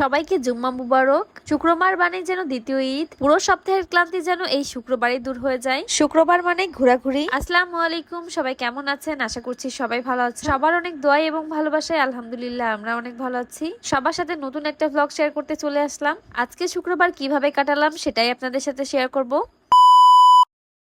সবাইকে জুম্মা মুবারক। শুক্রবার মানে যেন দ্বিতীয় ঈদ। পুরো সপ্তাহের ক্লান্তি যেন এই শুক্রবারই দূর হয়ে যায়। শুক্রবার মানে ঘোরাঘুরি। আসসালামু আলাইকুম সবাই কেমন আছেন? আশা করছি সবাই ভালো আছে সবার অনেক দোয়াই এবং ভালোবাসায় আলহামদুলিল্লাহ আমরা অনেক ভালো আছি। সবার সাথে নতুন একটা ব্লগ শেয়ার করতে চলে আসলাম। আজকে শুক্রবার কীভাবে কাটালাম সেটাই আপনাদের সাথে শেয়ার করব।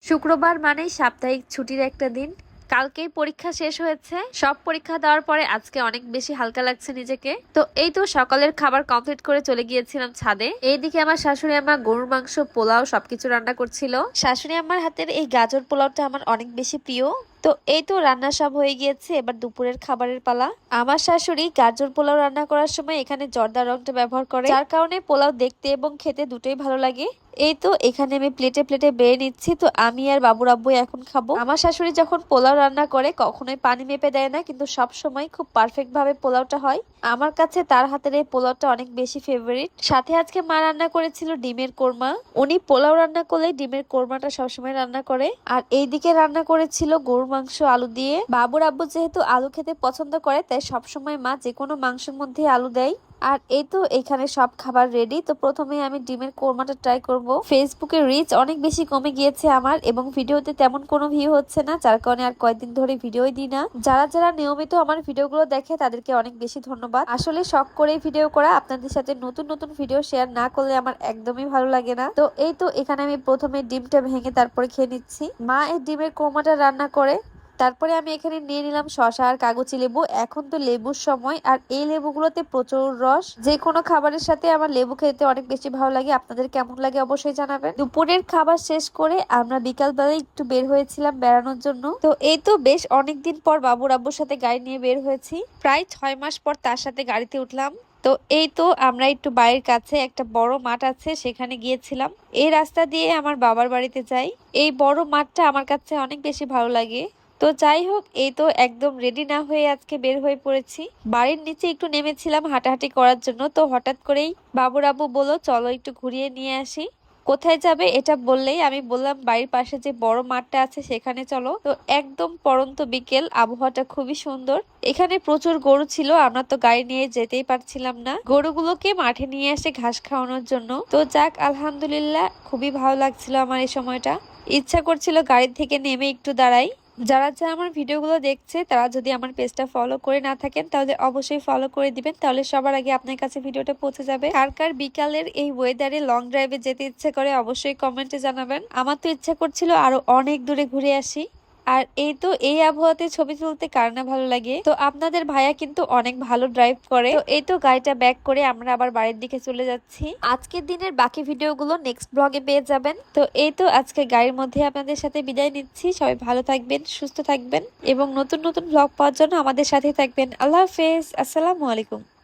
শুক্রবার মানেই সাপ্তাহিক ছুটির একটা দিন। কালকেই পরীক্ষা শেষ হয়েছে। সব পরীক্ষা দেওয়ার পরে আজকে অনেক বেশি হালকা লাগছে নিজেকে। তো এই তো সকালের খাবার কমপ্লিট করে চলে গিয়েছিলাম ছাদে। এইদিকে আমার শাশুড়ি আমার গরুর মাংস, পোলাও সবকিছু রান্না করছিল। শাশুড়ি আমার হাতের এই গাজর পোলাওটা আমার অনেক বেশি প্রিয়। তো এই তো রান্না সব হয়ে গিয়েছে, এবার দুপুরের খাবারের পালা। আমার শাশুড়ি গাজর পোলাও রান্না করার সময় এখানে জর্দা রংটা ব্যবহার করে। যার কারণে পোলাও দেখতে এবং খেতে দুটোই ভালো লাগে। এই তো এখানে আমি প্লেটে প্লেটে বেড়ে নিচ্ছি, তো আমি আর বাবুর আব্বু এখন খাব। আমার শাশুড়ি যখন পোলাও রান্না করে কখনোই পানি মেপে দেয় না, কিন্তু সব সময় খুব পারফেক্ট ভাবে পোলাওটা হয়। আমার কাছে তার হাতের এই পোলাওটা অনেক বেশি ফেভারিট সাথে আজকে মা রান্না করেছিল ডিমের কোরমা। উনি পোলাও রান্না করলে ডিমের কোরমাটা সবসময় রান্না করে। আর এইদিকে রান্না করেছিল গরুর মাংস, আলু দিয়ে। বাবুর আব্বু যেহেতু আলু খেতে পছন্দ করে, তাই সবসময় মা যে কোনো মাংসের মধ্যে আলু দেয়। আর এই তো এখানে সব খাবার রেডি তো প্রথমে আমি ডিমের কোরমাটা ট্রাই করব। ফেসবুকের রিচ অনেক বেশি কমে গিয়েছে আমার এবং ভিডিওতে তেমন কোনো ভিউ হচ্ছে না, যার কারণে আর কয়েকদিন ধরে ভিডিওই দিই না। যারা যারা নিয়মিত আমার ভিডিওগুলো দেখে তাদেরকে অনেক বেশি ধন্যবাদ। আসলে শখ করে ভিডিও করা, আপনাদের সাথে নতুন নতুন ভিডিও শেয়ার না করলে আমার একদমই ভালো লাগে না। তো এই তো এখানে আমি প্রথমে ডিমটা ভেঙে তারপরে খেয়ে নিচ্ছি। মা এই ডিমের কোরমাটা রান্না করে তারপরে আমি এখানে নিয়ে নিলাম শশা আর কাগজি লেবু। এখন তো লেবুর সময়, আর এই লেবুগুলোতে প্রচুর রস। যে কোনো খাবারের সাথে আমার লেবু খেতে অনেক বেশি ভালো লাগে। আপনাদের কেমন লাগে অবশ্যই জানাবেন। দুপুরের খাবার শেষ করে আমরা বিকাল বেলায় একটু বের হয়েছিলাম বেড়ানোর জন্য। তো এই তো বেশ অনেকদিন পর বাবুর আব্বুর সাথে গাড়ি নিয়ে বের হয়েছি। প্রায় ছয় মাস পর তার সাথে গাড়িতে উঠলাম। তো এই তো আমরা একটু বাড়ির কাছে একটা বড় মাঠ আছে, সেখানে গিয়েছিলাম। এই রাস্তা দিয়ে আমার বাবার বাড়িতে যাই। এই বড় মাঠটা আমার কাছে অনেক বেশি ভালো লাগে। তো যাই হোক, এই তো একদম রেডি না হয়ে আজকে বের হয়ে পড়েছি। বাড়ির নিচে একটু নেমেছিলাম হাঁটাহাঁটি করার জন্য, তো হঠাৎ করেই বাবুর আব্বু বলল, চলো একটু ঘুরিয়ে নিয়ে আসি। কোথায় যাবে এটা বললেই আমি বললাম, বাড়ির পাশে যে বড় মাঠটা আছে সেখানে চলো। তো একদম পরন্ত বিকেল, আবহাওয়াটা খুবই সুন্দর। এখানে প্রচুর গরু ছিল, আমরা তো গাড়ি নিয়ে যেতেই পারছিলাম না। গরুগুলোকে মাঠে নিয়ে আসে ঘাস খাওয়ানোর জন্য। তো যাক, আলহামদুলিল্লাহ, খুবই ভালো লাগছিল আমার এই সময়টা। ইচ্ছা করছিল গাড়ি থেকে নেমে একটু দাঁড়াই। যারা যারা আমার ভিডিওগুলো দেখছে, তারা যদি আমার পেজটা ফলো করে না থাকেন, তাহলে অবশ্যই ফলো করে দিবেন, তাহলে সবার আগে আপনার কাছে ভিডিওটা পৌঁছে যাবে। কার কার বিকালের এই ওয়েদারে লং ড্রাইভে যেতে ইচ্ছে করে, অবশ্যই কমেন্টে জানাবেন। আমার তো ইচ্ছা করছিল আরও অনেক দূরে ঘুরে আসি। আর এই তো এই আবহাওয়াতে ছবি তুলতে কার না ভালো লাগে? তো আপনাদের ভাইয়া কিন্তু অনেক ভালো ড্রাইভ করে। তো এই তো গাড়িটা ব্যাক করে আমরা আবার বাড়ির দিকে চলে যাচ্ছি। আজকের দিনের বাকি ভিডিওগুলো নেক্সট ব্লগে পেয়ে যাবেন। তো এই তো আজকে গাড়ির মধ্যে আপনাদের সাথে বিদায় নিচ্ছি। সবাই ভালো থাকবেন, সুস্থ থাকবেন এবং নতুন নতুন ব্লগ পাওয়ার জন্য আমাদের সাথে থাকবেন। আল্লাহ হাফেজ। আসসালামু আলাইকুম।